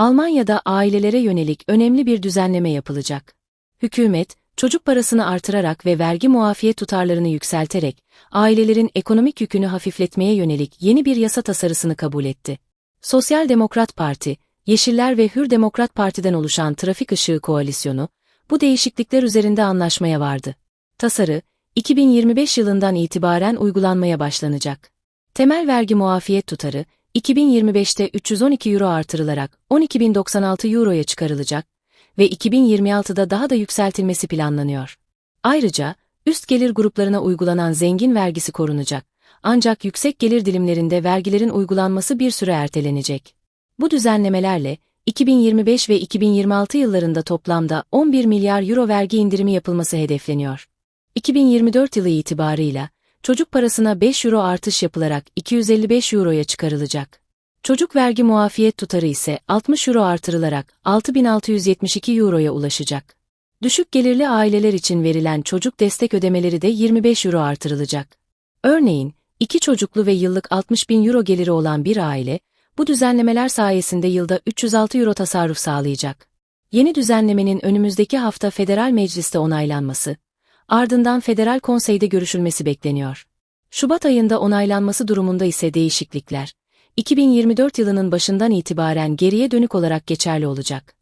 Almanya'da ailelere yönelik önemli bir düzenleme yapılacak. Hükümet, çocuk parasını artırarak ve vergi muafiyet tutarlarını yükselterek, ailelerin ekonomik yükünü hafifletmeye yönelik yeni bir yasa tasarısını kabul etti. Sosyal Demokrat Parti, Yeşiller ve Hür Demokrat Parti'den oluşan Trafik Işığı Koalisyonu, bu değişiklikler üzerinde anlaşmaya vardı. Tasarı, 2025 yılından itibaren uygulanmaya başlanacak. Temel vergi muafiyet tutarı, 2025'te 312 euro artırılarak 12.096 euroya çıkarılacak ve 2026'da daha da yükseltilmesi planlanıyor. Ayrıca, üst gelir gruplarına uygulanan zengin vergisi korunacak. Ancak yüksek gelir dilimlerinde vergilerin uygulanması bir süre ertelenecek. Bu düzenlemelerle, 2025 ve 2026 yıllarında toplamda 11 milyar euro vergi indirimi yapılması hedefleniyor. 2024 yılı itibarıyla, çocuk parasına 5 euro artış yapılarak 255 euroya çıkarılacak. Çocuk vergi muafiyet tutarı ise 60 euro artırılarak 6672 euroya ulaşacak. Düşük gelirli aileler için verilen çocuk destek ödemeleri de 25 euro artırılacak. Örneğin, iki çocuklu ve yıllık 60 bin euro geliri olan bir aile, bu düzenlemeler sayesinde yılda 306 euro tasarruf sağlayacak. Yeni düzenlemenin önümüzdeki hafta federal mecliste onaylanması, ardından federal konseyde görüşülmesi bekleniyor. Şubat ayında onaylanması durumunda ise değişiklikler, 2024 yılının başından itibaren geriye dönük olarak geçerli olacak.